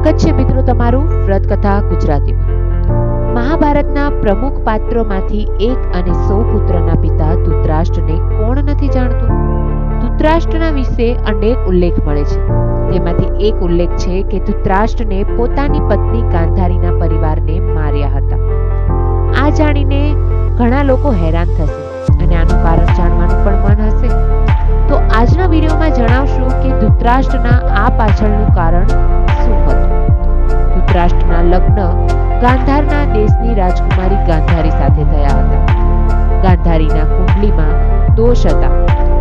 સ્વાગત છે મિત્રો તમારું વ્રત કથા ગુજરાતીમાં. મહાભારતના પ્રમુખ પાત્રોમાંથી એક અને સૌ પુત્રના પિતા ધૃતરાષ્ટ્રને કોણ નથી જાણતું? ધૃતરાષ્ટ્રના વિશે અનેક ઉલ્લેખ મળે છે. તેમાંથી એક ઉલ્લેખ છે કે ધૃતરાષ્ટ્રને પોતાની પત્ની ગાંધારીના પરિવારને માર્યા હતા. આ જાણીને ઘણા લોકો હેરાન થશે અને આનું કારણ જાણવાનું પણ મન હશે. તો આજના વિડીયોમાં જણાવશું કે ધૃતરાષ્ટ્રના આ પાછળનું કારણ શું હતું? ધૃતરાષ્ટ્રના લગ્ન ગાંધારના દેશની રાજકુમારી ગાંધારી સાથે થયા હતા. ગાંધારીના કુંડલીમાં દોષ હતા.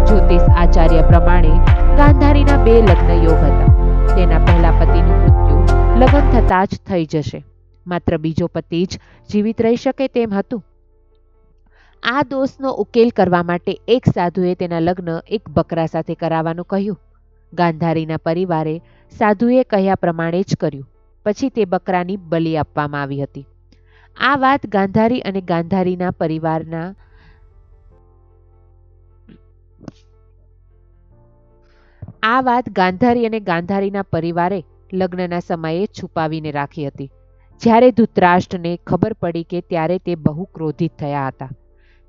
જ્યોતિષ આચાર્ય પ્રમાણે ગાંધારીના બે લગ્ન યોગ હતા. તેના પહેલા પતિનું મૃત્યુ લગ્ન થતાં જ થઈ જશે. માત્ર બીજો પતિ જ જીવિત રહી શકે તેમ હતું. આ દોષનો ઉકેલ કરવા માટે એક સાધુએ તેના લગ્ન એક બકરા સાથે કરાવવાનું કહ્યું. ગાંધારીના પરિવારે સાધુએ કહ્યા પ્રમાણે જ કર્યું. પછી તે બકરાની બલિ આપવામાં આવી હતી. આ વાત ગાંધારી અને ગાંધારીના પરિવારના આ વાત ગાંધારી અને ગાંધારીના પરિવારે લગ્નના સમયે છુપાવીને રાખી હતી. જ્યારે ધૃતરાષ્ટ્રને ખબર પડી કે ત્યારે તે બહુ ક્રોધિત થયા હતા.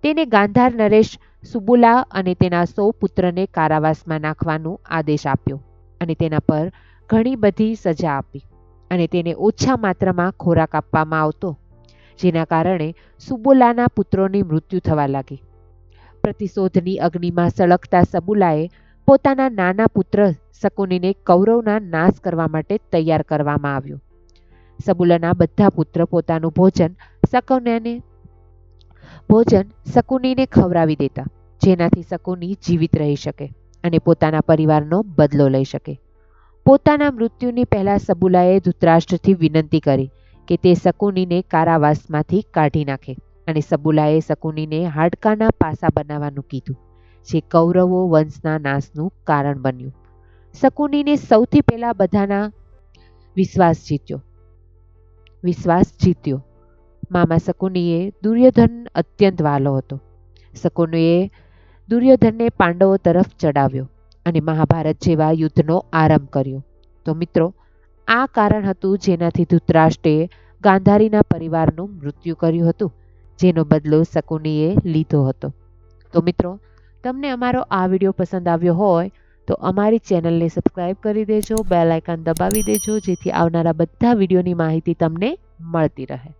તેને ગાંધાર નરેશ સુબુલા અને તેના સૌ પુત્રને કારાવાસમાં નાખવાનો આદેશ આપ્યો અને તેના પર ઘણી બધી સજા આપી. અને તેને ઓછા માત્રામાં ખોરાક આપવામાં આવતો, જેના કારણે સુબુલાના પુત્રોની મૃત્યુ થવા લાગી. પ્રતિશોધની અગ્નિમાં સળગતા સબુલાએ પોતાના નાના પુત્ર શકુનીને કૌરવના નાશ કરવા માટે તૈયાર કરવામાં આવ્યો. સબુલાના બધા પુત્ર પોતાનું ભોજન શકુનીને ભોજન શકુનીને ખવડાવી દેતા, જેનાથી શકુની જીવિત રહી શકે અને પોતાના પરિવારનો બદલો લઈ શકે. પોતાના મૃત્યુની પહેલા સબુલાએ ધૃતરાષ્ટ્રથી વિનંતી કરી કે તે શકુનીને કારાવાસમાંથી કાઢી નાખે અને સબુલાએ શકુનીને હાડકાના પાસા બનાવવાનું કીધું, જે કૌરવો વંશના નાશનું કારણ બન્યું. શકુનીને સૌથી પહેલા બધાના વિશ્વાસ જીત્યો. વિશ્વાસ જીત્યો. મામા શકુનીએ દુર્યોધન અત્યંત વાલો હતો. શકુનીએ દુર્યોધનને પાંડવો તરફ ચડાવ્યો. અને મહાભારત જેવા યુદ્ધનો આરંભ કર્યો. તો મિત્રો, આ કારણ હતું જેનાથી ધૃતરાષ્ટ્રે ગાંધારીના પરિવારનું મૃત્યુ કર્યું હતું, જેનો બદલો શકુનીએ લીધો હતો. તો મિત્રો, તમને અમારો આ વીડિયો પસંદ આવ્યો હોય, તો અમારી ચેનલને સબસ્ક્રાઇબ કરી દેજો, બેલ આઇકન દબાવી દેજો, જેથી આવનારા બધા વિડીયોની માહિતી તમને મળતી રહે.